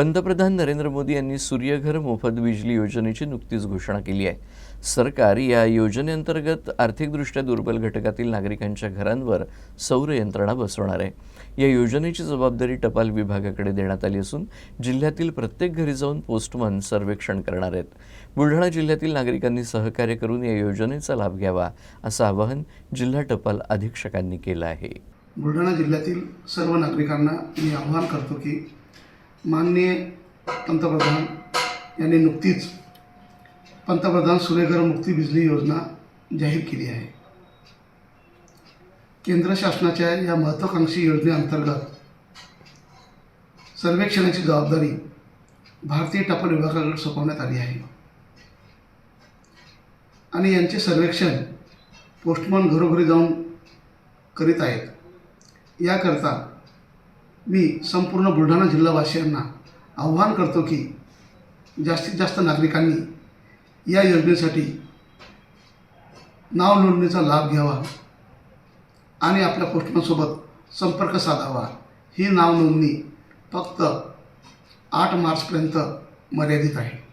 पंतप्रधान नरेंद्र मोदी यांनी सूर्यघर मोफत बिजली योजनेची नुकतीच घोषणा केली आहे. सरकार या योजनेअंतर्गत आर्थिकदृष्ट्या दुर्बल घटकातील नागरिकांच्या घरांवर सौर यंत्रणा बसवणार आहे. या योजनेची जबाबदारी टपाल विभागाकडे देण्यात आली असून जिल्ह्यातील प्रत्येक घरी जाऊन पोस्टमन सर्वेक्षण करणार आहेत. बुलढाणा जिल्ह्यातील नागरिकांनी सहकार्य करून या योजनेचा लाभ घ्यावा असं आवाहन जिल्हा टपाल अधीक्षकांनी केलं आहे. बुलढाणा जिल्ह्यातील सर्व नागरिकांना मी आवाहन करतो की माननीय पंतप्रधान यांनी नुकतीच पंतप्रधान सूर्यघर मुक्ती बिजली योजना जाहीर केली आहे. केंद्र शासनाच्या या महत्त्वाकांक्षी योजनेअंतर्गत सर्वेक्षणाची जबाबदारी भारतीय टपाल विभागाकडे सोपवण्यात आली आहे. आणि यांचे सर्वेक्षण पोस्टमन घरोघरी जाऊन करीत आहेत. याकरता मी संपूर्ण बुलढाणा जिल्हावासियांना आव्हान करतो की जास्तीत जास्त नागरिकांनी या योजनेसाठी नाव नोंदणीचा लाभ घ्यावा आणि आपल्या पोस्टमनसोबत संपर्क साधावा. ही नाव नोंदणी फक्त आठ मार्चपर्यंत मर्यादित आहे.